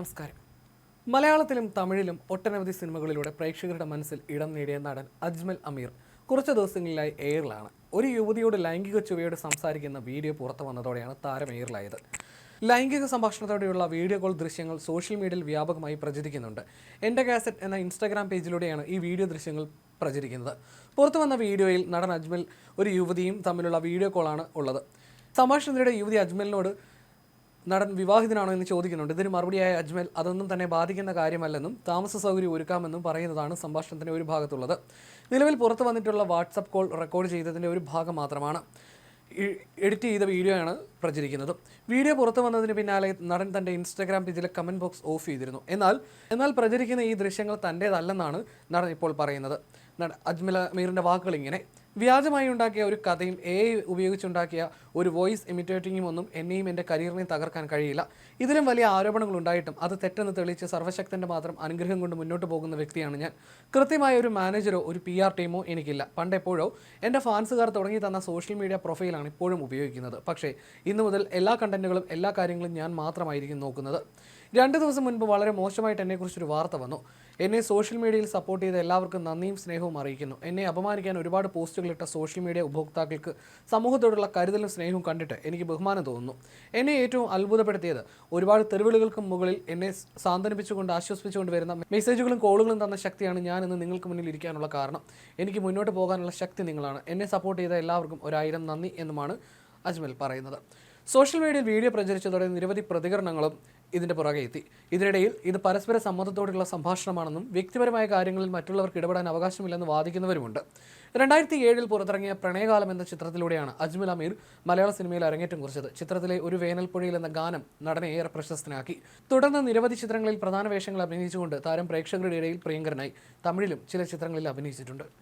നമസ്കാരം. മലയാളത്തിലും തമിഴിലും ഒട്ടനവധി സിനിമകളിലൂടെ പ്രേക്ഷകരുടെ മനസ്സിൽ ഇടം നേടിയ നടൻ അജ്മൽ അമീർ കുറച്ച് ദിവസങ്ങളിലായി എയറിലാണ്. ഒരു യുവതിയോട് ലൈംഗിക ചുവയോട് സംസാരിക്കുന്ന വീഡിയോ പുറത്തു വന്നതോടെയാണ് താരം എയറിലായത്. ലൈംഗിക സംഭാഷണത്തോടെയുള്ള വീഡിയോ കോൾ ദൃശ്യങ്ങൾ സോഷ്യൽ മീഡിയയിൽ വ്യാപകമായി പ്രചരിക്കുന്നുണ്ട്. എന്റെ കാസറ്റ് എന്ന ഇൻസ്റ്റാഗ്രാം പേജിലൂടെയാണ് ഈ വീഡിയോ ദൃശ്യങ്ങൾ പ്രചരിക്കുന്നത്. പുറത്തു വന്ന വീഡിയോയിൽ നടൻ അജ്മൽ ഒരു യുവതിയും തമ്മിലുള്ള വീഡിയോ കോളാണ് ഉള്ളത്. സംഭാഷണത്തിനിടെ യുവതി അജ്മലിനോട് നടൻ വിവാഹിതനാണോ എന്ന് ചോദിക്കുന്നുണ്ട്. ഇതിന് മറുപടിയായ അജ്മൽ അതൊന്നും തന്നെ ബാധിക്കുന്ന കാര്യമല്ലെന്നും താമസ സൗകര്യം ഒരുക്കാമെന്നും പറയുന്നതാണ് സംഭാഷണത്തിന്റെ ഒരു ഭാഗത്തുള്ളത്. നിലവിൽ പുറത്തു വന്നിട്ടുള്ള വാട്സപ്പ് കോൾ റെക്കോർഡ് ചെയ്തതിന്റെ ഒരു ഭാഗം മാത്രമാണ് എഡിറ്റ് ചെയ്ത വീഡിയോ ആണ് പ്രചരിക്കുന്നത്. വീഡിയോ പുറത്തു വന്നതിന് പിന്നാലെ നടൻ തന്റെ ഇൻസ്റ്റാഗ്രാം പേജിലെ കമന്റ് ബോക്സ് ഓഫ് ചെയ്തിരുന്നു. എന്നാൽ എന്നാൽ പ്രചരിക്കുന്ന ഈ ദൃശ്യങ്ങൾ തന്റേതല്ലെന്നാണ് നടൻ ഇപ്പോൾ പറയുന്നത്. അജ്മൽ അമീറിന്റെ വാക്കുകൾ ഇങ്ങനെ വ്യാജമായി ഉണ്ടാക്കിയ ഒരു കഥയും എ ഐ ഉപയോഗിച്ചുണ്ടാക്കിയ ഒരു വോയിസ് ഇമിറ്റേറ്റിംഗും ഒന്നും എന്നെയും എന്റെ കരിയറിനെയും തകർക്കാൻ കഴിയില്ല. ഇതിലും വലിയ ആരോപണങ്ങൾ ഉണ്ടായിട്ടും അത് തെറ്റെന്ന് തെളിയിച്ച് സർവശക്തന്റെ മാത്രം അനുഗ്രഹം കൊണ്ട് മുന്നോട്ട് പോകുന്ന വ്യക്തിയാണ് ഞാൻ. കൃത്യമായ ഒരു മാനേജറോ ഒരു പി ആർ ടീമോ എനിക്കില്ല. പണ്ടെപ്പോഴോ എന്റെ ഫാൻസുകാർ തുടങ്ങി തന്ന സോഷ്യൽ മീഡിയ പ്രൊഫൈലാണ് ഇപ്പോഴും ഉപയോഗിക്കുന്നത്. പക്ഷേ ഇന്നു മുതൽ എല്ലാ കണ്ടന്റുകളും എല്ലാ കാര്യങ്ങളും ഞാൻ മാത്രമായിരിക്കും നോക്കുന്നത്. രണ്ട് ദിവസം മുൻപ് വളരെ മോശമായിട്ട് എന്നെക്കുറിച്ചൊരു വാർത്ത വന്നു. എന്നെ സോഷ്യൽ മീഡിയയിൽ സപ്പോർട്ട് ചെയ്ത എല്ലാവർക്കും നന്ദിയും സ്നേഹവും അറിയിക്കുന്നു. എന്നെ അപമാനിക്കാൻ ഒരുപാട് പോസ്റ്റുകൾ ഇട്ട സോഷ്യൽ മീഡിയ ഉപഭോക്താക്കൾക്ക് സമൂഹത്തോടുള്ള കരുതലും സ്നേഹവും കണ്ടിട്ട് എനിക്ക് ബഹുമാനം തോന്നുന്നു. എന്നെ ഏറ്റവും അത്ഭുതപ്പെടുത്തിയത് ഒരുപാട് തെരുവിളികൾക്കും മുകളിൽ എന്നെ സാന്ത്വനിപ്പിച്ചുകൊണ്ട് ആശ്വസിപ്പിച്ചുകൊണ്ട് വരുന്ന മെസ്സേജുകളും കോളുകളും തന്ന ശക്തിയാണ് ഞാൻ ഇന്ന് നിങ്ങൾക്ക് മുന്നിൽ ഇരിക്കാനുള്ള കാരണം. എനിക്ക് മുന്നോട്ട് പോകാനുള്ള ശക്തി നിങ്ങളാണ്. എന്നെ സപ്പോർട്ട് ചെയ്ത എല്ലാവർക്കും ഒരായിരം നന്ദി എന്നുമാണ് അജ്മൽ പറയുന്നത്. സോഷ്യൽ മീഡിയയിൽ വീഡിയോ പ്രചരിച്ചതോടെ നിരവധി പ്രതികരണങ്ങളും ഇതിന്റെ പുറകെ എത്തി. ഇതിനിടയിൽ ഇത് പരസ്പര സമ്മതത്തോടെയുള്ള സംഭാഷണമാണെന്നും വ്യക്തിപരമായ കാര്യങ്ങളിൽ മറ്റുള്ളവർക്ക് ഇടപെടാൻ അവകാശമില്ലെന്ന് വാദിക്കുന്നവരുമുണ്ട്. രണ്ടായിരത്തി ഏഴിൽ പുറത്തിറങ്ങിയ പ്രണയകാലം എന്ന ചിത്രത്തിലൂടെയാണ് അജ്മൽ അമീർ മലയാള സിനിമയിൽ അരങ്ങേറ്റം കുറിച്ചത്. ചിത്രത്തിലെ ഒരു വേനൽപ്പുഴയിൽ എന്ന ഗാനം നടനെ ഏറെ പ്രശസ്തനാക്കി. തുടർന്ന് നിരവധി ചിത്രങ്ങളിൽ പ്രധാന വേഷങ്ങൾ അഭിനയിച്ചുകൊണ്ട് താരം പ്രേക്ഷകരുടെ ഇടയിൽ പ്രിയങ്കരനായി. തമിഴിലും ചില ചിത്രങ്ങളിൽ അഭിനയിച്ചിട്ടുണ്ട്.